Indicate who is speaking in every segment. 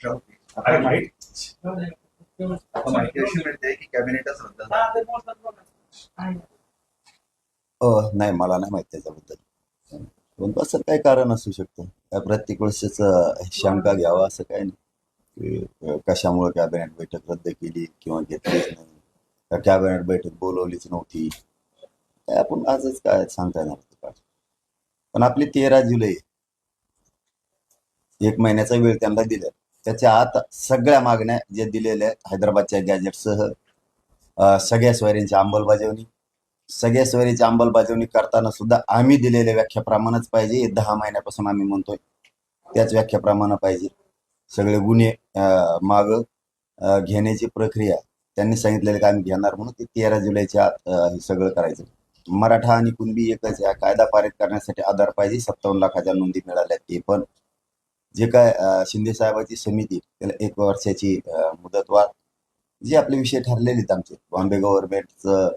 Speaker 1: अरे माहिती?
Speaker 2: अशी मिळते की कॅबिनेटच रद्द
Speaker 3: नाही मला नाही माहीत त्याच्याबद्दल. पण असं काय कारण असू शकतं. प्रत्येक वेळेसच शंका घ्यावा असं काय नाही. कशामुळे कॅबिनेट बैठक रद्द केली किंवा घेतलीच नाही. कॅबिनेट बैठक बोलवलीच नव्हती. आपण आजच काय सांगता येणार पण आपली तेरा जुलै एक महिन्याचा वेळ त्यांना दिला. त्याच्या आत सगळ्या मागण्या जे दिलेल्या आहेत हैदराबादच्या गॅजेटसह सगळ्या स्वारींची अंमलबजावणी सगळ्या सोयरीची अंमलबजावणी करताना सुद्धा आम्ही दिलेल्या व्याख्याप्रमाणेच पाहिजे हे दहा महिन्यापासून आम्ही म्हणतोय. त्याच व्याख्याप्रमाणे पाहिजे. सगळे गुन्हे माग घेण्याची प्रक्रिया त्यांनी सांगितलेलं की आम्ही घेणार म्हणून ते तेरा जुलैच्या आत हे सगळं करायचं. मराठा आणि कुणबी एकच या कायदा पारित करण्यासाठी आधार पाहिजे सत्तावन्न लाखाच्या नोंदी मिळाल्या ते पण जे काय शिंदे साहेबाची समिती त्याला एक वर्षाची मुदतवाढ जे आपले विषय ठरलेले आहेत आमचे. बॉम्बे गव्हर्नमेंटचं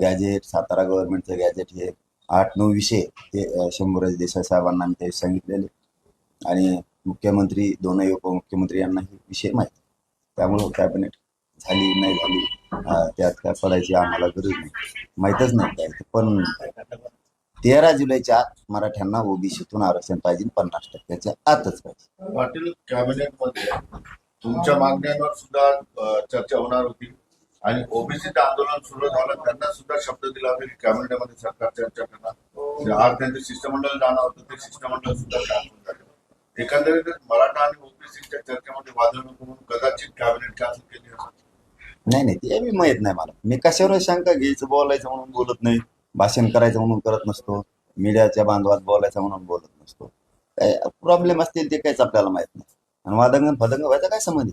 Speaker 3: गॅजेट सातारा गव्हर्नमेंटचं गॅजेट हे आठ नऊ विषय ते शंभूराज देसाई साहेबांना आम्ही ते सांगितलेले आणि मुख्यमंत्री दोनही उपमुख्यमंत्री यांना हे विषय माहिती त्यामुळं कॅबिनेट झाली नाही झाली त्यात काय पडायची आम्हाला गरज नाही. माहीतच नाही काय पण तेरा जुलैच्या आत मराठ्यांना ओबीसीतून आरक्षण पाहिजे पन्नास टक्क्याच्या आतच पाहिजे.
Speaker 4: पाटील कॅबिनेटमध्ये तुमच्या मागण्यांवर सुद्धा अ, चर्चा होणार होती आणि ओबीसीचं आंदोलन सुरू झालं त्यांना सुद्धा शब्द दिला होता की कॅबिनेटमध्ये सरकार चर्चा करणार आज त्यांचं शिष्टमंडळ जाणं होतं ते शिष्टमंडळ सुद्धा कॅन्सल झालं एकंदरीत मराठा आणि ओबीसीच्या चर्चेमध्ये वादळ नको म्हणून कदाचित कॅबिनेट कॅन्सल केली असेल.
Speaker 3: नाही नाही ते बी माहीत नाही मला. मी कशावर शंका घ्यायचं बोलायचं म्हणून बोलत नाही. भाषण करायचं म्हणून करत नसतो. मीडियाच्या बांधवात बोलायचं म्हणून बोलत नसतो. काय प्रॉब्लेम असतील ते काहीच आपल्याला माहीत नाही. आणि वादंगन फदंग व्हायचा काय संबंध?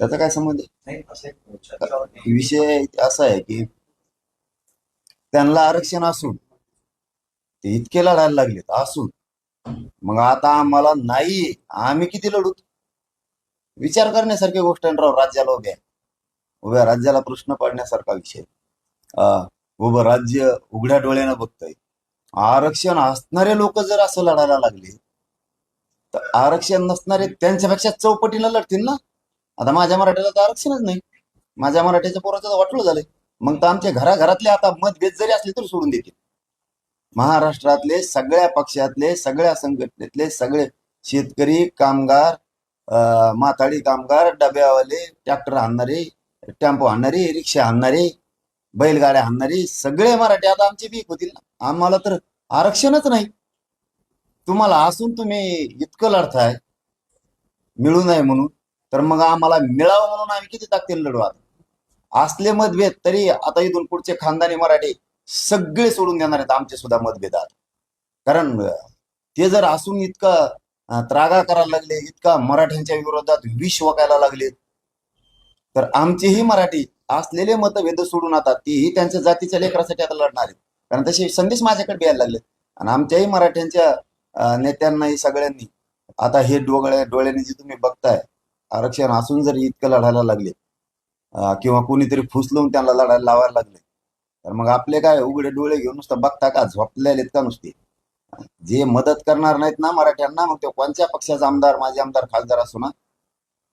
Speaker 3: त्याचा काय संबंध आहे? विषय असा आहे की त्यांना आरक्षण असून ते इतके लढायला लागलेत असून. मग आता आम्हाला नाही आम्ही किती लढू? विचार करण्यासारखी गोष्ट राव राज्याला उभ्या उभ्या राज्याला प्रश्न पडण्यासारखा विषय उभं राज्य उघड्या डोळ्यानं बघतंय. आरक्षण असणारे लोक जर असं लढायला लागले तर आरक्षण नसणारे त्यांच्यापेक्षा चौपटीला लढतील ना? आता माझ्या मराठ्याला तर आरक्षणच नाही. माझ्या मराठ्याच्या पोराचं वाटलं झालंय. मग तर आमच्या घराघरातले आता मतभेद जरी असले तरी सोडून देतील. महाराष्ट्रातले सगळ्या पक्षातले सगळ्या संघटनेतले सगळे शेतकरी कामगार अं, माथाडी कामगार डब्यावाले ट्रॅक्टर आणणारे टेम्पो आणणारे रिक्षा आणणारे बैलगाड्या आणणारे सगळे मराठी आता आमचे बीक होतील. ना आम्हाला तर आरक्षणच नाही. तुम्हाला असून तुम्ही इतकं लढताय. मिळू नये म्हणून. तर मग आम्हाला मिळावं म्हणून आम्ही किती ताकदीने लढू आता? असले मतभेद तरी आता इथून पुढचे खानदानी मराठी सगळे सोडून देणार आहेत आमचे सुद्धा मतभेद आता. कारण ते जर असून इतका त्रागा करायला लागले इतका मराठ्यांच्या विरोधात विष वकायला लागले तर आमचेही मराठी असलेले मतभेद सोडून आता तीही त्यांच्या जातीच्या लेकरासाठी आता लढणार आहेत. कारण तसे संदेश माझ्याकडे यायला लागले आणि आमच्याही मराठ्यांच्या नेत्यांनाही सगळ्यांनी आता हे डोळे डोळ्याने जे तुम्ही बघताय आरक्षण असून जर इतकं लढायला लागले किंवा कोणीतरी फुसलून त्यांना लढायला लावायला लागले तर मग आपले काय उघडे डोळे घेऊन नुसतं बघता का? झोपलेले का नुसते? जे मदत करणार नाहीत ना मराठ्यांना मग ते कोणत्या पक्षाचा आमदार माझे आमदार खासदार असो ना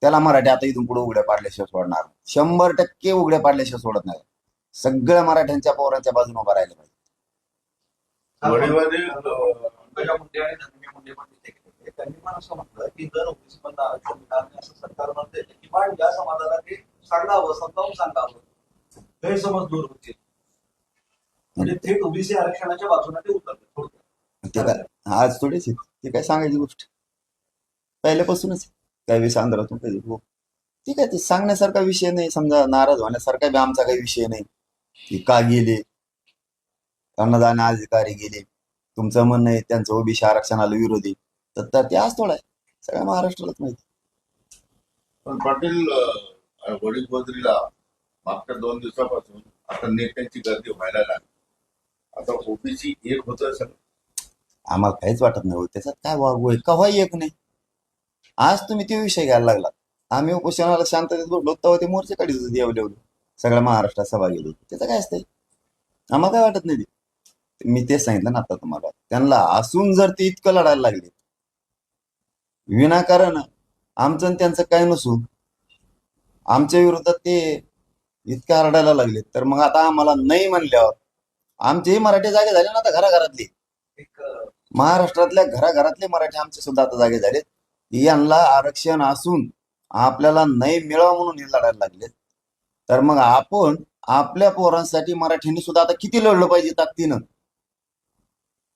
Speaker 3: त्याला मराठी आता इथून पुढे उघड्या पाडल्याशिवाय सोडणार. शंभर टक्के उघड्या पाडल्याशिवाय सोडत नाही सगळ्या मराठ्यांच्या पोरांच्या बाजूने उभा राहिले पाहिजे
Speaker 4: वडीलवाडी अ,
Speaker 2: पंकजा मुंडे आणि धनंजय मुंडे पण तिथे गेले होते. त्यांनी पण असं म्हटलं की जर ओबीसी मधनं आरक्षण मिळालं नाही असं सरकार म्हणते किमान या समाजाला ते सांगावं समजावून सांगावं गैरसमज दूर होतील म्हणजे थेट ओबीसी आरक्षणाच्या बाजूने ते उतरले
Speaker 3: आज थोडीच आहे. ते काय सांगायची गोष्ट पहिल्यापासूनच विषय आंध्रातून काही हो. ठीक आहे ते सांगण्यासारखा विषय नाही. समजा नाराज होण्यासारखा बी आमचा काही विषय नाही. की का गेले? अन्नदान अधिकारी गेले. तुमचं म्हणणं आहे त्यांचं ओबीसी आरक्षणाला विरोधी. तर ते आज थोडा आहे. सगळ्या महाराष्ट्रालाच माहिती
Speaker 4: पण पाटील अ, वडीलबद्रीला मागच्या दोन दिवसापासून आता नेत्यांची गर्दी व्हायला लागली. आता ओबीसी एक होतं
Speaker 3: आम्हाला काहीच वाटत नाही. हो. त्याच्यात काय वागू आहे? कव्हाही एक नाही. आज तुम्ही ते विषय घ्यायला लागला आम्ही उपोषणाला शांततेत बसलो तेव्हा ते मोर्चे काढीत होते देवलेवले सगळ्या महाराष्ट्रात सभा गेली होती. त्याचं काय असतंय? आम्हाला काय वाटत नाही ते? मी तेच सांगितलं ना आता तुम्हाला. त्यांना असून जर ते इतकं लढायला लागले विनाकारण आमचं आणि त्यांचं काय नसून आमच्या विरोधात ते इतके आरडायला लागले. तर मग आता आम्हाला नाही म्हणल्यावर आमचेही मराठी जागे झाले ना आता घराघरातले? महाराष्ट्रातल्या घराघरातले मराठी आमचे सुद्धा आता जागे झालेत. यांना आरक्षण असून आपल्याला नाही मिळावं म्हणून हे लढायला लागलेत. तर मग आपण आपल्या पोरांसाठी मराठीने सुद्धा आता किती लढलं पाहिजे ताकदीनं?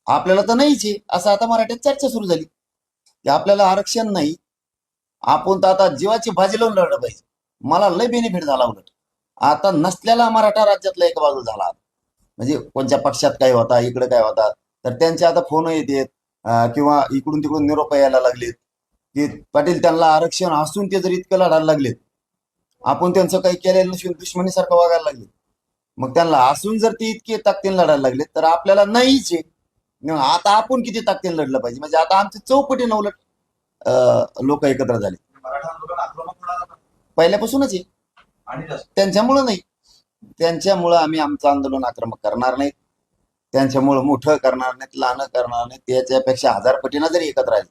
Speaker 3: आपल्याला तर नाहीच आहे. असं आता मराठीत चर्चा सुरू झाली. की आपल्याला आरक्षण नाही. आपण तर आता जीवाची भाजी लावून लढलं पाहिजे. मला लय बेनिफिट झाला उलट. आता नसलेला मराठा राज्यातला एक बाजू झाला. म्हणजे कोणत्या पक्षात काय होता इकडे काय होता तर त्यांचे आता फोन येतात किंवा इकडून तिकडून निरोप यायला लागलेत. ते पाटील त्यांना आरक्षण असून ते जर इतकं लढायला लागलेत आपण त्यांचं काही केलेलं नसून दुश्मनीसारखं वागायला लागले मग त्यांना असून जर ते इतके ताकदीने लढायला लागले तर आपल्याला नाहीच आहे. आता आपण किती ताकदीने लढलं पाहिजे? म्हणजे आता आमचे चौपटी उलट लोक एकत्र झाले. पहिल्यापासूनच आहे. त्यांच्यामुळं नाही. त्यांच्यामुळं आम्ही आमचं आंदोलन आक्रमक करणार नाही त्यांच्यामुळं मोठं करणार नाहीत लहान करणार नाही त्याच्यापेक्षा हजार पटीनं जरी एकत्र आले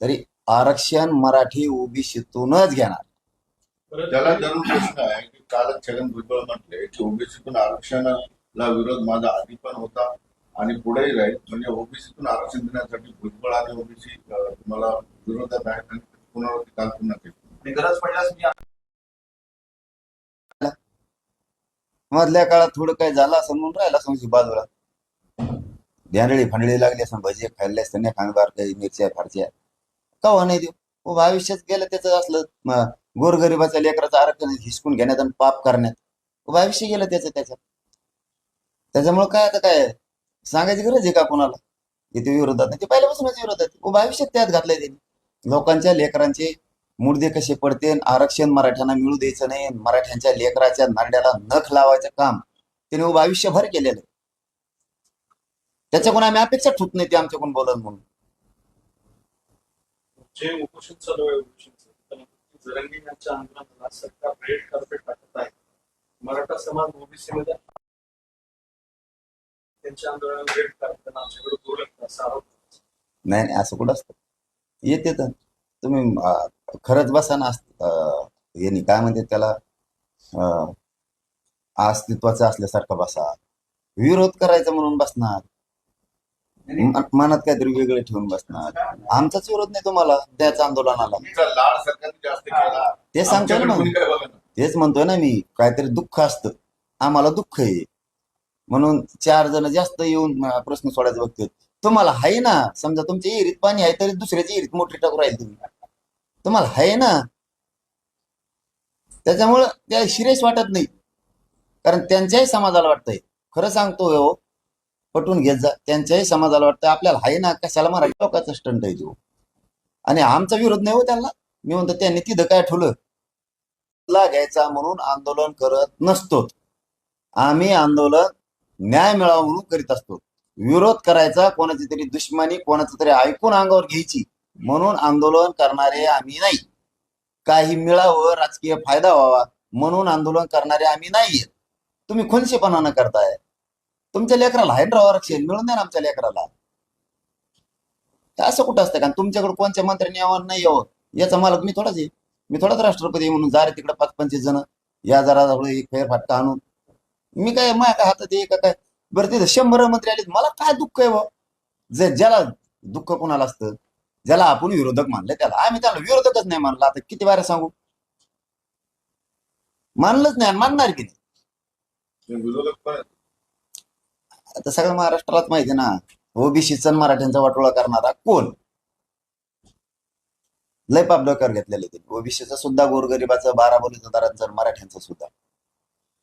Speaker 3: तरी आरक्षण मराठी ओबीसीतूनच घेणार.
Speaker 4: त्याला धरून प्रश्न आहे की कालच छगन भुजबळ म्हटले की ओबीसीतून आरक्षणाला विरोध माझा आधी पण होता आणि पुढेही राहील. म्हणजे ओबीसीतून आरक्षण देण्यासाठी भुजबळ आणि ओबीसी तुम्हाला विरोधात आहेत आणि पुनरावृत्ती काल पुन्हा केली.
Speaker 2: आणि गरज पडल्यास मी
Speaker 3: मधल्या काळात थोडं काय झालं असं म्हणून राहिला समजी बाजूला. ध्यानळी फांडळी लागली असं भजे खाल्ले असताना खांगबार काही मिरच्या फारच्या. कवा नाही देऊ? आयुष्यात भविष्यात गेलं त्याचं असलं म, गोरगरिबाच्या लेकराचं आरक्षण हिसकून घेण्यात आणि पाप करण्यात. हो, भविष्य गेलं त्याचं त्याच्यात त्याच्यामुळे काय आता काय? सांगायची गरज आहे का कोणाला? इथे विरोधात नाही ते पहिल्यापासूनच विरोधात आहे. भविष्यात त्यात घातलंय त्यांनी. लोकांच्या लेकरांचे मुर्दे कसे पडते आरक्षण मराठ्यांना मिळू द्यायचं नाही मराठ्यांच्या लेकराच्या नारड्याला नख लावायचं काम त्याने उभं आयुष्यभर केलेलं आहे. त्याच्याकडून आम्ही अपेक्षा ठेवत नाही ते आमच्याकडून बोलत म्हणून.
Speaker 1: जे उपोषण चालू आहे उपोषण जरंगी यांच्या आंदोलनाला सरकार रेड कार्पेट टाकत आहे. मराठा समाज ओबीसी मध्ये त्यांच्या आंदोलनाला रेड कार्पेट आमच्याकडे दुर्लक्ष असा आरोप
Speaker 3: नाही नाही असं कुठं असतं? येते तर. तुम्ही खरंच बसा ना यांनी काय म्हणते त्याला? अं, अस्तित्वाचं असल्यासारखं बसा. विरोध करायचा म्हणून बसणार. म- मनात काहीतरी वेगळे ठेवून बसणार. आमचाच विरोध नाही तुम्हाला त्याच आंदोलनाला.
Speaker 4: तुमचा लाड सरकारने जास्त केला.
Speaker 3: ते सांगतोय
Speaker 4: आमच्याकडे
Speaker 3: ना
Speaker 4: कोणी काय बघा ना
Speaker 3: तेच म्हणतोय ना मी काहीतरी दुःख असतं. आम्हाला दुःख आहे. म्हणून चार जण जास्त येऊन अं, प्रश्न सोडायचे बघतात तुम्हाला आहे ना समजा तुमच्या विहिरीत पाणी आहे तरी दुसऱ्याची विहिरीत मोठी टाकू राहील तुम्ही. तुम्हाला आहे ना? त्याच्यामुळं त्या शिरेश वाटत नाही. कारण त्यांच्याही समाजाला वाटतंय. खरं सांगतो हो पटवून घेत जा. त्यांच्याही समाजाला वाटतं आपल्याला आहे ना कशाला मराठी लोकांचा स्टंट आहे तो? आणि आमचा विरोध नाही हो त्यांना. मी म्हणतो त्यांनी तिथं काय ठेवलं? घ्यायचा म्हणून आंदोलन करत नसतो. आम्ही आंदोलन न्याय मिळावा म्हणून करीत असतो. विरोध करायचा कोणाची तरी दुश्मनी कोणाचं तरी ऐकून अंगावर घ्यायची. म्हणून आंदोलन करणारे आम्ही नाही. काही मिळावं राजकीय फायदा व्हावा. म्हणून आंदोलन करणारे आम्ही नाहीये. तुम्ही खुनशेपणानं करताय. तुमच्या लेकराला आहे ना राव आरक्षण मिळून द्या ना आमच्या लेकराला. असं कुठं असतं? कारण तुमच्याकडे कोणत्या मंत्र्यांनी यावं नाही यावं याचा मालक मी थोडाच आहे. मी थोडाच राष्ट्रपती म्हणून जा रे तिकडे पाच पंचवीस जण. या जरा एक फेरफाटका आणून. मी काय माझ्या काय हातात एक काय? बरं तिथं शंभर मंत्री आले मला काय दुःख आहे बुवा? जे ज्याला दुःख कोणाला असतं? ज्याला आपण विरोधक मानले त्याला. आम्ही त्याला विरोधकच नाही मानला. आता किती बारा सांगू? मानलंच नाही मानणार की नाही
Speaker 4: ते विरोधक पण आहेत.
Speaker 3: आता सगळं महाराष्ट्रालाच माहिती ना. ना ओबीसीचा मराठ्यांचा वाटोळा करणारा कोण? लय पाप डोक्यावर घेतलेले ते. ओबीसीचा सुद्धा गोरगरिबाचं बारा बोलीचं मराठ्यांचा मराठ्यांचं सुद्धा.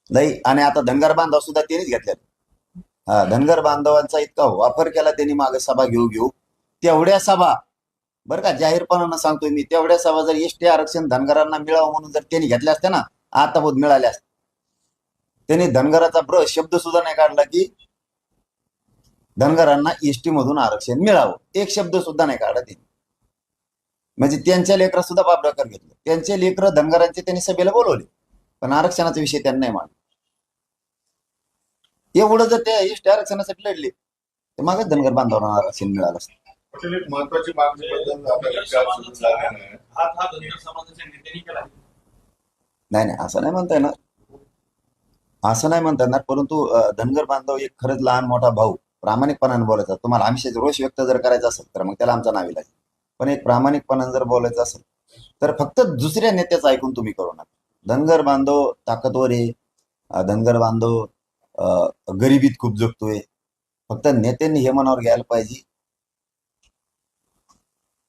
Speaker 3: लय आणि आता धनगर बांधव सुद्धा त्यांनीच घेतले हा धनगर बांधवांचा इतका वापर केला त्यांनी मागे सभा घेऊ घेऊ. तेवढ्या सभा बरं का जाहीरपणानं सांगतोय मी तेवढ्या सभा जर एसटी आरक्षण धनगरांना मिळावं म्हणून जर त्यांनी घेतल्या असत्या ना आता बोध मिळाल्या असत्या. त्यांनी धनगराचा ब्र शब्द सुद्धा नाही काढला की धनगरांना एसटी मधून आरक्षण मिळावं. एक शब्द सुद्धा नाही काढला त्यांनी म्हणजे त्यांच्या लेकरं सुद्धा बाबडाकर घेतलं. त्यांचे लेकरं धनगरांचे त्यांनी सभेला बोलवले. पण आरक्षणाचा विषय त्यांनी नाही मांडला. एवढं जर त्या एसटी आरक्षणासाठी लढले तर मागच धनगर बांधवांना आरक्षण मिळालं असतं.
Speaker 4: एक महत्वाची
Speaker 3: नाही नाही असं नाही म्हणता येणार. असं नाही म्हणता येणार परंतु धनगर बांधव एक खरंच लहान मोठा भाऊ. प्रामाणिकपणाने बोलायचा. तुम्हाला आमिषाचा रोष व्यक्त जर करायचा असेल तर मग त्याला आमचा नावी लागेल. पण एक प्रामाणिकपणाने जर बोलायचं असेल तर फक्त दुसऱ्या नेत्याचं ऐकून तुम्ही करू नका. धनगर बांधव ताकदवर आहे. धनगर बांधव गरिबीत खूप जगतोय. फक्त नेत्यांनी हे मनावर घ्यायला पाहिजे.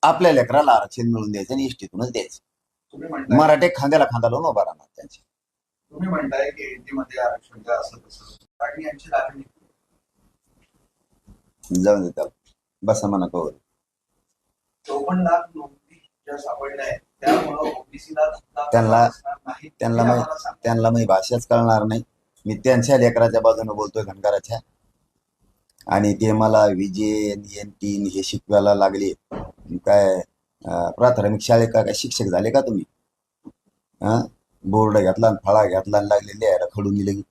Speaker 3: आपल्या लेकराला आरक्षण मिळून द्यायचं आणि इष्टीतूनच द्यायचं. मराठे खांद्याला खांदा लावून उभा राहणार त्यांची.
Speaker 2: तुम्ही म्हणताय की आरक्षण द्या असं तसं आणि यांची राजनीती
Speaker 3: जाऊन दे त्याला बसा म्हणा कवर.
Speaker 2: चौपन्न लाख नोंदी ज्या सापडल्या आहेत त्यामुळं ओबीसीला
Speaker 3: त्यांना-
Speaker 2: नाही.
Speaker 3: त्यांना
Speaker 2: हे सांगा.
Speaker 3: त्यांना मी भाषाच कळणार नाही. मी त्यांच्या लेकराच्या बाजूने बोलतोय धनगराच्या आणि ते मला विजय एन तीन हे शिकवायला लागले. काय अं, प्राथमिक शाळेत का काय शिक्षक झाले का तुम्ही? हा बोर्ड घेतला आणि फळा घेतला आणि लागले लिहायला खडून दिले. की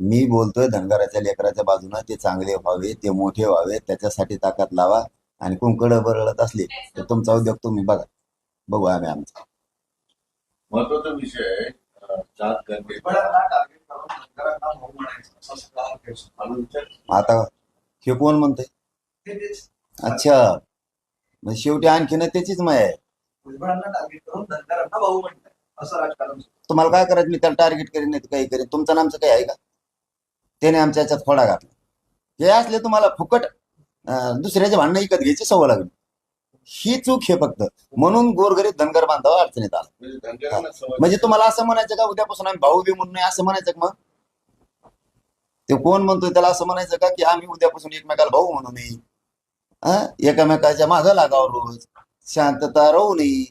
Speaker 3: मी बोलतोय धनगराच्या लेकराच्या बाजूनं ते चांगले व्हावे ते मोठे व्हावे त्याच्यासाठी ताकद लावा. आणि कुंकड बरळत असले तर तुमचा उद्योग तुम्ही बघा. बघू आम्ही आमचा.
Speaker 4: महत्त्वाचा विषय
Speaker 3: आता हे कोण म्हणतंय? अच्छा. मग शेवटी आणखीन त्याचीच माय आहे. तुम्हाला काय करायचं? मी त्याला टार्गेट करीन नाही काही करीन. तुमचं नामचं काही आहे का? त्याने आमच्या याच्यात फोडा घातला. हे असले तुम्हाला फुकट दुसऱ्याचे भांडणं विकत घ्यायची सवय लागली. ही चूक हे फक्त. म्हणून गोरगरीब धनगर बांधावा अडचणीत आला.
Speaker 4: म्हणजे
Speaker 3: म्हणजे तुम्हाला असं म्हणायचं का उद्यापासून आम्ही भाऊ बी म्हणून नाही असं म्हणायचं का मग? ते कोण म्हणतोय त्याला असं म्हणायचं का की आम्ही उद्यापासून एकमेकाला भाऊ म्हणू नये. हा? एकमेकाच्या मागं लागावं रोज. शांतता राहू नये.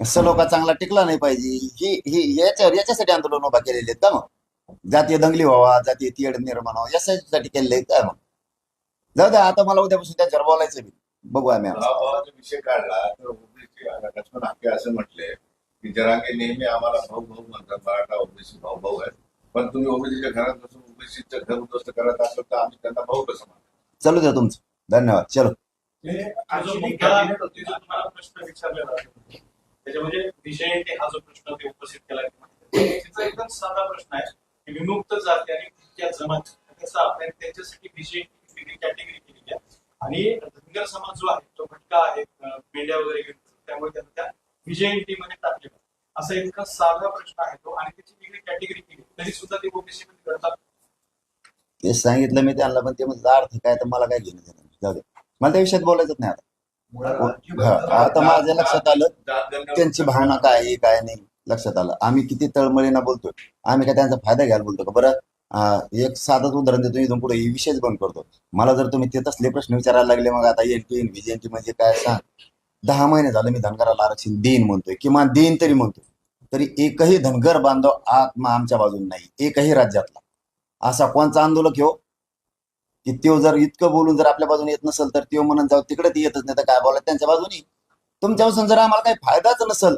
Speaker 3: सलोखा चांगला टिकला नाही पाहिजे. ही ही याच्या याच्यासाठी आंदोलन उभा केलेले आहेत का मग? जातीय दंगली व्हावा जातीय तीड निर्माण व्हावा याच्यासाठी केलेले आहेत काय मग? जाऊ द्या आता मला उद्यापासून त्याच्यावर बोलायचं बी बघू आम्ही
Speaker 4: विषय काढला तर ओबीसी लक्ष्मण हाके असं म्हटले. की जरांगे नेहमी आम्हाला भाऊ भाऊ म्हणतात मराठा ओबीसी भाऊ भाऊ आहेत. पण तुम्ही ओबीसीच्या घरात बसून ओबीसीचं घर उद्ध्वस्त करत असाल तर आम्ही त्यांना भाऊ कसं म्हणतो
Speaker 3: चलू द्या तुमचं. धन्यवाद. चलो.
Speaker 1: प्रश्न विचारलेला आहे त्याच्यामध्ये विषय ते हा जो प्रश्न ते उपस्थित केला. आहे एकदम साधा प्रश्न आहे. विमुक्त जाती आणि तितक्या जमात. त्याचा आपण त्यांच्यासाठी विषय वेगळी कॅटेगरी केलेली आहे. आणि धनगर समाज जो आहे तो भटका आहे मेंढ्या वगैरे घेऊन. त्यामुळे त्यांना त्या विजयमध्ये टाकलेला असा इतका साधा प्रश्न आहे तो. आणि त्याची वेगळी कॅटेगरी केली. तरी सुद्धा ते ओबीसी मध्ये करतात.
Speaker 3: ते सांगितलं मी त्यांना पण ते म्हणजे अर्थ काय? तर मला काय घेणं देणं नाही. जाऊ दे. मला त्या विषयात बोलायचंच नाही आता.
Speaker 2: मुळात
Speaker 3: हा, आता माझ्या लक्षात आलं त्यांची भावना काय आहे काय नाही. लक्षात आलं. आम्ही किती तळमळीनं बोलतोय. आम्ही काय त्यांचा फायदा घ्यायला बोलतो का? बरं एक साधंच उदाहरण देतो इथून पुढे विषयच बंद करतो. मला जर तुम्ही ते तसले प्रश्न विचारायला लागले मग आता एन टी व्हीजेंटी म्हणजे काय सांग? दहा महिने झालं मी धनगराला आरक्षण देईन म्हणतोय किमान देईन तरी म्हणतोय. तरी एकही धनगर बांधव आत्मा आमच्या बाजून नाही एकही राज्यातला. असा कोणचा आंदोलक हो? की त्यो जर इतकं बोलून जर आपल्या बाजूने येत नसेल तर त्यो म्हणून जाऊ तिकडे ती येतच नाही तर काय बोला त्यांच्या बाजूनी. तुमच्यापासून जर आम्हाला काही फायदाच नसेल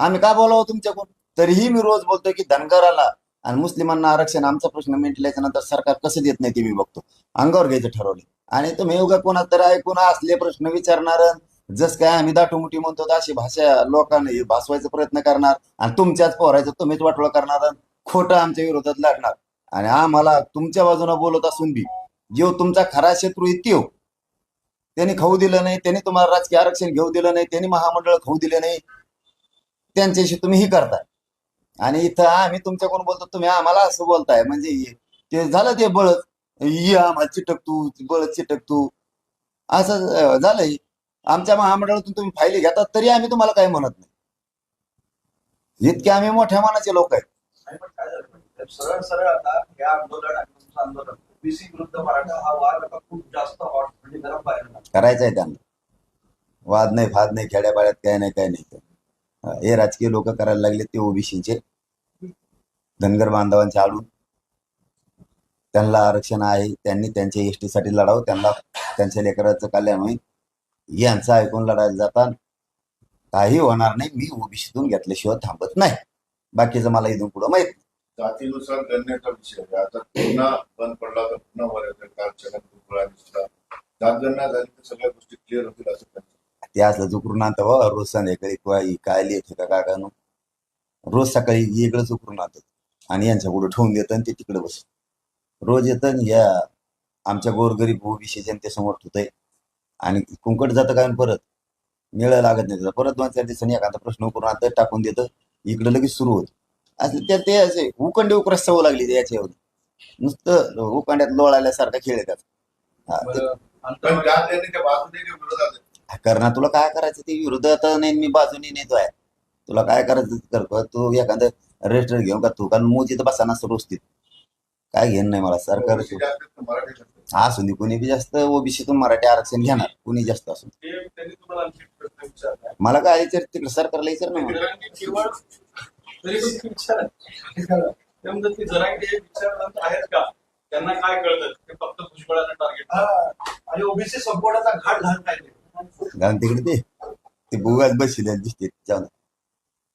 Speaker 3: आम्ही काय बोलावं तुमच्याकडून? तरीही मी रोज बोलतोय की धनगराला आणि मुस्लिमांना आरक्षण आमचा प्रश्न मिटल्याच्या नंतर सरकार कसं देत नाही ते मी बघतो. अंगावर घ्यायचं ठरवले. आणि तुम्ही उगा कोणा तर ऐकून असले प्रश्न विचारणार जस काय आम्ही दाटोमुटी म्हणतो अशी भाषा लोकांना भासवायचा प्रयत्न करणार आणि तुमच्याच पोहरायचं तुम्हीच वाटोळा करणार आणि खोटं आमच्या विरोधात लागणार आणि आम्हाला तुमच्या बाजूने बोलत असून बी जेव तुमचा खरा शत्रू आहे हो त्यांनी खाऊ दिलं नाही त्यांनी तुम्हाला राजकीय आरक्षण घेऊ दिलं नाही त्यांनी महामंडळ खाऊ दिले नाही त्यांच्याशी तुम्ही ही करताय. आणि इथं आम्ही तुमच्याकडून बोलतो तुम्ही आम्हाला असं बोलताय. म्हणजे ते झालं ते बळच. ये आम्हाला चिटक तू बळच चिटक तू. असं झालंय. आमच्या महामंडळातून तुम्ही फायली घेतात तरी आम्ही तुम्हाला काही म्हणत नाही. इतके आम्ही मोठ्या मानाचे लोक आहेत?
Speaker 2: सरळ सरळ आता आंदोलन ओबीसी विरुद्ध मराठा हा वाद आता खूप जास्त हॉट म्हणजे गरम.
Speaker 3: करायचं आहे त्यांना. वाद नाही फाद नाही खेड्यापाड्यात काय नाही काय नाही. हे राजकीय लोक करायला लागले ते ओबीसीचे. धनगर बांधवांचे आडून. त्यांना आरक्षण आहे त्यांनी त्यांच्या एसटी साठी लढावं त्यांना त्यांच्या लेकराचं कल्याण होईल. यांचं ऐकून लढायला जातात काही होणार नाही मी ओबीसीतून घेतल्याशिवाय थांबत नाही. बाकीचं मला इथून पुढं माहीत
Speaker 4: जातीनुसार गणण्याचा विषय आहे. आता पुन्हा बंद पडला तर पुन्हा जात येतं झाली तर सगळ्या गोष्टी क्लिअर होतील असं त्यांचं
Speaker 3: ते असलं चुकरून आणतं बा रोज संध्याकाळी किंवा ही काय लिहित का काय काय रोज सकाळी वेगळं चुकरून आणतात आणि यांच्या पुढे ठेवून देतं आणि ते तिकडे बस. रोज येतं आणि या आमच्या गोरगरीब ओबीसी जनतेसमोर ठेवतंय. आणि कुंकट जातं काय परत? मेळ लागत नाही त्याचा परत दोन चार दिवसांनी एखादा प्रश्न करून आता टाकून देतं. इकडे लगेच सुरू होत. असं त्या ते असे उकंडे उकरस सवय लागली याच्यावर. नुसतं उकांड्यात लोळाल्यासारखा खेळ येतात. हा, ते-
Speaker 2: बरं,
Speaker 4: पण
Speaker 2: अंतर्गत-
Speaker 4: जातगणनेच्या बाजूने की विरोधात आहे?
Speaker 3: करणार? तुला काय करायचं? ते विरोधात नाही मी बाजूनी नेतोय तुला काय करायचं? ते कर कर. तू एखादं रजिस्टर घेऊन का तू? कारण मोजी तर बसा नसतं रोजतीत काय घेणं नाही मला सरकार असून दे कोणी बी जास्त ओबीसीतून मराठी आरक्षण घेणार कोणी जास्त असून.
Speaker 1: ते त्यांनी तुम्हाला आणखी एक प्रश्न विचारला.
Speaker 3: मला काय विचार तिकडे सरकारला विचार नाही
Speaker 1: तरी हे त्यांना काय कळतं? ते फक्त भुजबळाचं टार्गेट
Speaker 2: हा, आणि ओबीसी संपवण्याचा घाट घालत पाहिजे
Speaker 3: कारण तिकडे ते ते बुगाच बसले दिसते.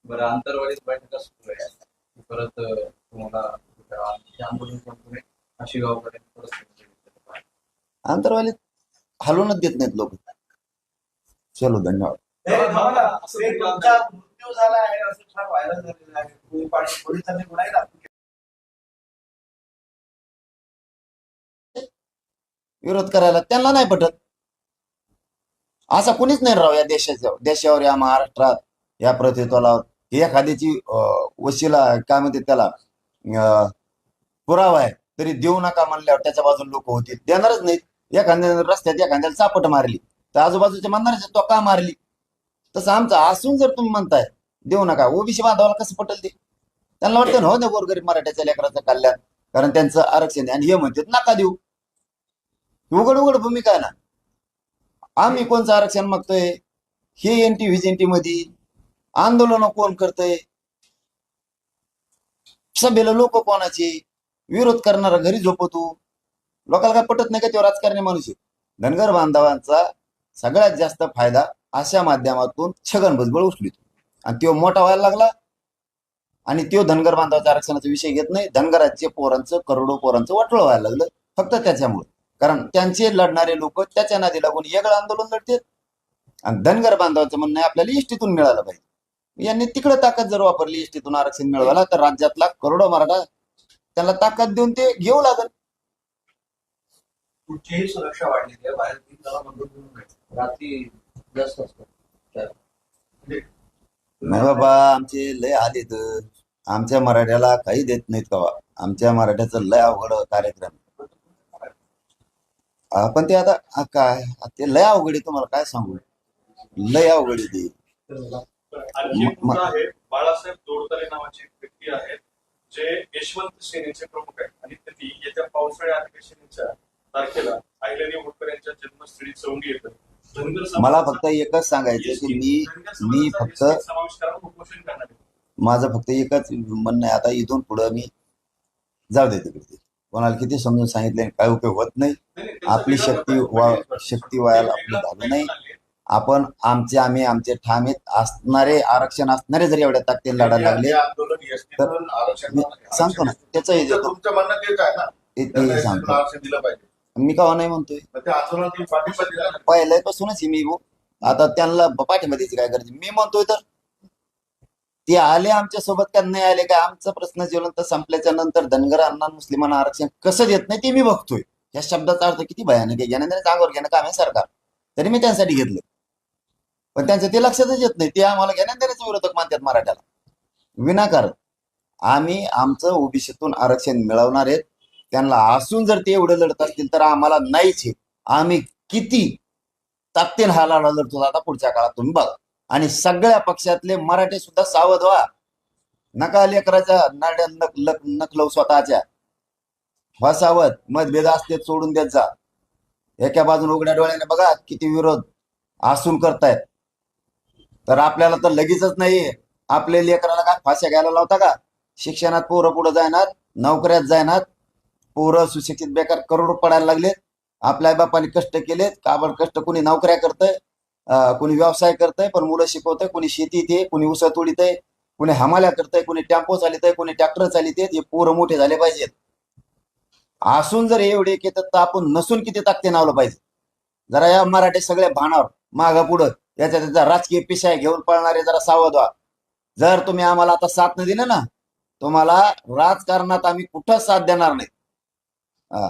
Speaker 2: बरं आंतरवालीत बैठका सुरू आहे परत तुम्हाला
Speaker 3: आंतरवालीत हलवूनच देत नाहीत लोक. चलो धन्यवाद.
Speaker 2: थांबा, तुमचा मृत्यू झाला आहे असं फार व्हायरल झालेलं आहे. पोलीस- पाणी- पोलिसांनी गुन्हाही दाखल केला.
Speaker 3: विरोध करायला त्यांना नाही पटत. असा कुणीच नाही राव या देशाच्या देशावर या महाराष्ट्रात या प्रतित्वाला एखाद्याची वशीला वशिला काय म्हणते त्याला अं, पुरावा आहे. तरी देऊ नका म्हणल्यावर त्याच्या बाजून लोक होतील. देणारच नाहीत. एखाद्या रस्त्यात एखाद्याला चापट मारली. तर आजूबाजूच्या म्हणणारच तो का मारली. तसं आमचं असून जर तुम्ही म्हणताय देऊ नका. ओबीसी बांधवाला कसं पटेल ते? त्यांना वाटतं ना हो ना गोरगरीब मराठ्याच्या लेकराचं कल्याण. कारण त्यांचं आरक्षण आणि हे म्हणतात नका देऊ. उघड उघड भूमिका आहे ना. आम्ही कोणचं आरक्षण मागतोय? हे एन टी व्हीजनटी मध्ये आंदोलन कोण करतय? सभेला लोक कोणाचे? विरोध करणारा घरी झोपतो. लोकांना काय पटत नाही का तो राजकारणी माणूस धनगर बांधवांचा सगळ्यात जास्त फायदा अशा माध्यमातून छगन भुजबळ उचलितो. आणि तो मोठा व्हायला लागला. आणि तो धनगर बांधवाच्या आरक्षणाचा विषय घेत नाही. धनगराचे पोरांचं करोडो पोरांचं वाटोळ व्हायला लागलं. फक्त त्याच्यामुळे. कारण त्यांचे लढणारे लोक त्याच्या नादी लागून वेगळं आंदोलन लढतात आणि धनगर बांधवाचं म्हणणं आहे आपल्याला इष्टीतून मिळालं पाहिजे. यांनी तिकडे ताकद जर वापरली इष्टीतून आरक्षण मिळवायला तर राज्यातला करोडो मराठा त्यांना ताकद देऊन ते घेऊ लागल.
Speaker 2: कुठचीही सुरक्षा वाढलेली आहे बाहेर. रात्री जास्त असतो.
Speaker 3: नाही बाबा आमचे लय आलेत. आमच्या मराठ्याला काही देत नाहीत का आमच्या मराठ्याचं लय अवघड कार्यक्रम. पण ते आता काय ते लय अवघड आहे तुम्हाला काय सांगू? लय अवघड आहे ते.
Speaker 1: आहे बाळासाहेब दोडतले नावाचे एक व्यक्ती आहेत जे यशवंत सेनेचे प्रमुख आहेत. आणि त्यांनी येत्या पावसाळी अधिवेशनाच्या तारखेला आयलनी होटकर यांच्या जन्मस्थळी चौंडी येतं. धनगर समाजाचा-
Speaker 3: मला फक्त एकच सांगायचं की मी मी फक्त
Speaker 1: आहे.
Speaker 3: माझं फक्त एकच म्हणणं आहे. आता इथून पुढं मी जाऊ दे तिकडे. कोणाला किती समजून सांगितलं काय उपयोग होत नाही.
Speaker 1: त्याचं
Speaker 3: आपली शक्ती वा. शक्ती वायाला
Speaker 1: वेगळं
Speaker 3: आपलं झालं नाही. आपण आमचे आम्ही आमचे ठामीत असणारे आरक्षण असणारे जरी एवढ्या ताकदीने लढायला लागले
Speaker 4: हे
Speaker 3: मी सांगतो ना त्याचंही
Speaker 4: तुमचं-
Speaker 3: देतो. सांगतो. मी का नाही म्हणतोय? पहिल्यापासूनच मी भाऊ. आता त्यांना पाठिंबा द्यायची काय गरज मी म्हणतोय तर ते आले आमच्यासोबत का नाही आले? का आमचा प्रश्न ज्वलंत संपल्याच्या नंतर धनगर अण्णा मुस्लिमांना आरक्षण कसं देत नाही ते मी बघतोय. या शब्दाचा अर्थ किती भयानक आहे. ज्ञानेंद्र अंगावर घेणं काम आहे सरकार. तरी मी त्यांसाठी घेतलं. पण त्यांचं ते लक्षातच येत नाही. ते आम्हाला ज्ञानेंद्राचे विरोधक मानतात मराठ्याला. विनाकारण आम्ही आमचं ओबीसीतून आरक्षण मिळवणार आहेत. त्यांना असून जर ते एवढं लढत असतील तर आम्हाला नाहीच आहे. आम्ही किती ताकदीन हा लढा लढतो. आता पुढच्या काळात तुम्ही बघा. आणि सगळ्या पक्षातले मराठे सुद्धा सावध व्हा. नका लेकराच्या नाड्या नक लक नकलव स्वतःच्या. व्हा सावध. मतभेद असते सोडून देत जा. एका बाजून उघड्या डोळ्याने बघा किती विरोध आसून करतायत. तर आपल्याला तर लगेचच नाही आपल्या लेकराला काय फाश्या घ्यायला लावता का? शिक्षणात पोरं पुढे जायनात नोकऱ्यात जायनात पोरं सुशिक्षित बेकार करोड पडायला लागलेत. आपल्या बापाने कष्ट केलेत काबड कष्ट कोणी नोकऱ्या करतंय? कोणी व्यवसाय करतंय पण मुलं शिकवतंय कोणी शेती आहे कोणी ऊस आहे कोणी हमाल्या करतंय कोणी टेम्पो आहे कोणी ट्रॅक्टर चालित हे पोरं मोठे झाले पाहिजेत. असून जर एवढे केतात तर आपण नसून किती ताकते नावलं पाहिजे. जरा या मराठी सगळ्या भानावर मागं पुढं याच्या त्याचा राजकीय पिशाय घेऊन पळणारे जरा सावध व्हा जर तुम्ही आम्हाला आता साथ नाही दिलं ना तुम्हाला राजकारणात आम्ही कुठंच साथ देणार नाही. हा.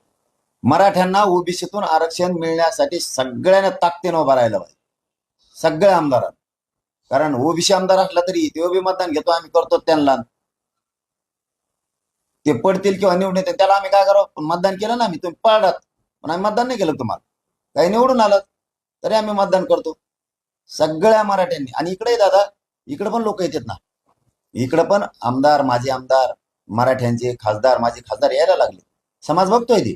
Speaker 3: मराठ्यांना ओबीसीतून आरक्षण मिळण्यासाठी सगळ्यांना ताकदीनं उभा राहायला पाहिजे. सगळ्या आमदारांना. कारण ओबीसी आमदार असला तरी ते बी मतदान घेतो आम्ही करतो त्यांना. ते पडतील किंवा निवडून येतील त्याला आम्ही काय करावं? पण मतदान केलं ना आम्ही तुम्ही पळात पण आम्ही मतदान नाही केलं तुम्हाला. काही निवडून आलं तरी आम्ही मतदान करतो. सगळ्या मराठ्यांनी. आणि इकडे दादा इकडे पण लोक येतात ना. इकडे पण आमदार माझे आमदार मराठ्यांचे खासदार माझे खासदार यायला लागले. समाज बघतोय ते.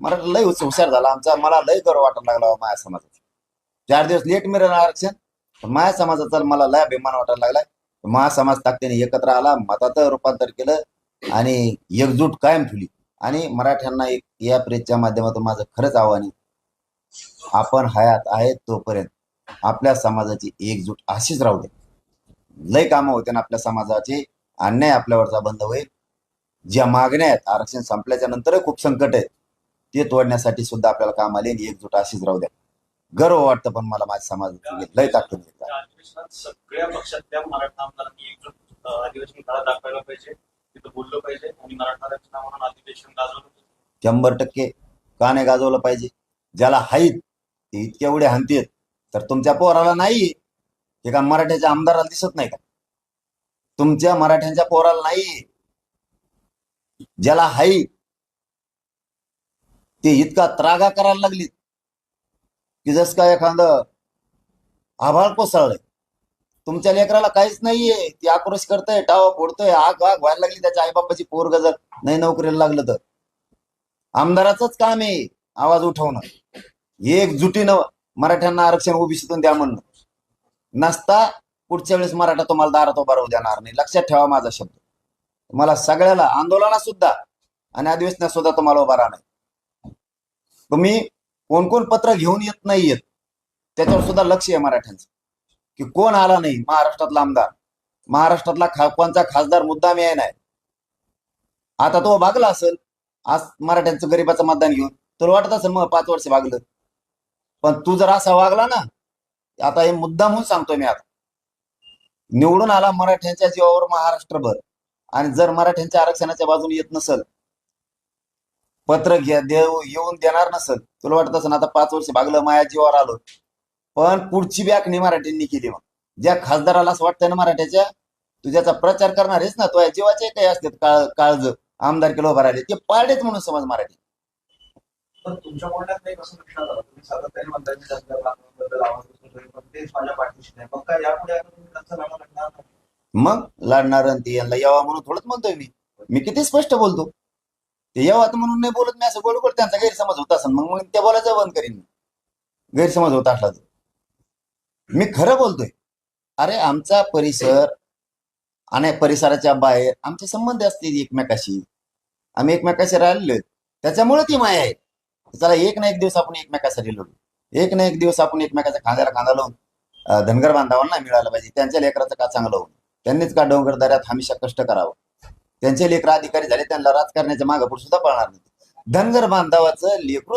Speaker 3: मला लय हुशार झाला आमचा. मला लय गर्व वाटायला लागला माया समाजाचा. चार दिवस लेट मिळणार आरक्षण. माया समाजाचा मला लय अभिमान वाटायला लागलाय. महासमाज समाज ताकदीने एकत्र आला मतात रूपांतर केलं आणि एकजूट कायम ठेवली. आणि मराठ्यांना एक या प्रेसच्या माध्यमातून माझं खरंच आव्हान आहे. आपण हयात आहेत तोपर्यंत आपल्या समाजाची एकजूट अशीच राहू दे. लय कामं होते ना आपल्या समाजाचे. अन्याय आपल्यावरचा बंद होईल. ज्या मागण्या आहेत आरक्षण संपल्याच्या नंतर खूप संकट आहे ते तोडण्यासाठी सुद्धा आपल्याला काम आले. आणि एकजूट अशीच राहू द्या. गर्व वाटतं पण मला माझ्या समाजाची लय ताकद
Speaker 1: सगळ्या पक्षातल्या मराठा आमदारांनी एकजूट अधिवेशन काळात दाखवायला पाहिजे. तिथं बोललं पाहिजे. आणि मराठा आरक्षणा म्हणून अधिवेशन गाजवलं पाहिजे.
Speaker 3: शंभर टक्के का नाही गाजवलं पाहिजे. ज्याला हाईत ते इतके एवढे हानतेत तर तुमच्या पोराला नाही. हे का मराठ्याच्या आमदाराला दिसत नाही का? तुमच्या मराठ्यांच्या पोराला नाही. ज्याला हाई ते इतका त्रागा करायला लागली की जस का एखादं आभाळ कोसळलंय. तुमच्या लेकराला काहीच नाहीये. ती आक्रोश करतय टाव फोडतोय आग आग व्हायला लागली त्याच्या आईबापाची पोर गजर नाही नोकरीला लागलं तर. आमदाराचंच काम आहे आवाज उठवणं. एकजुटीनं मराठ्यांना आरक्षण ओबीसीतून द्या म्हणणं. नसता पुढच्या वेळेस मराठा तुम्हाला दारात उभा राहू देणार नाही. लक्षात ठेवा माझा शब्द. मला सगळ्याला आंदोलनात सुद्धा आणि अधिवेशनात सुद्धा तुम्हाला उभा राहणार. तुम्ही कोण कोण पत्र घेऊन येत नाही येत त्याच्यावर सुद्धा लक्ष आहे मराठ्यांचं. की कोण आला नाही? महाराष्ट्रातला आमदार. महाराष्ट्रातला खा कोणचा खासदार मुद्दाम मी नाही. आता तो भागला असेल आज मराठ्यांचं गरीबाचं मतदान घेऊन तुला वाटत असेल मग पाच वर्ष भागलं. पण तू जर असा वागला ना आता हे मुद्दा म्हणून सांगतोय मी आता. निवडून आला मराठ्यांच्या जीवावर महाराष्ट्रभर. आणि जर मराठ्यांच्या आरक्षणाच्या बाजूने येत नसल पत्र घ्या देऊ येऊन देणार नसल तुला वाटत असेल आता पाच वर्ष भागलं माया जीवावर आलो. पण पुढची बॅकनी मराठ्यांनी केली मग. ज्या खासदाराला असं वाटतंय ना मराठ्याच्या तू ज्याचा प्रचार करणार आहेस ना तो जीवाचे काही असतात काळ काळज आमदार केलं उभा राहिले ते पाळलेच म्हणून समज मराठी.
Speaker 2: तुमच्या बोलण्यात नाही कसं लक्षात आलं? तुम्ही सातत्याने म्हणताय मग
Speaker 3: आणि ते यांना यावा म्हणून थोडंच म्हणतोय मी. मी किती स्पष्ट बोलतो. ते यावात म्हणून नाही बोलत मी असं गोड त्यांचा गैरसमज होत असेल मग मग ते बोलायचं बंद करीन. मी गैरसमज होत असला तर. मी खरं बोलतोय. अरे आमचा परिसर आणि परिसराच्या बाहेर आमचे संबंध असतील एकमेकाशी. आम्ही एकमेकाशी राहिलेलो त्याच्यामुळे ती माया आहे. चला एक ना एक दिवस आपण एकमेकासाठी लढू. एक ना एक दिवस आपण एकमेकाच्या खांद्याला खांदा लावून धनगर बांधवांना मिळालं पाहिजे. त्यांच्या लेकराचं का चांगलं होऊन त्यांनीच का डोंगर दऱ्यात हमेशा कष्ट करावं? त्यांचे लेकर अधिकारी झाले त्यांना राजकारण्याच्या मागापुढे सुद्धा पळणार नाही धनगर बांधवाचं लेकरू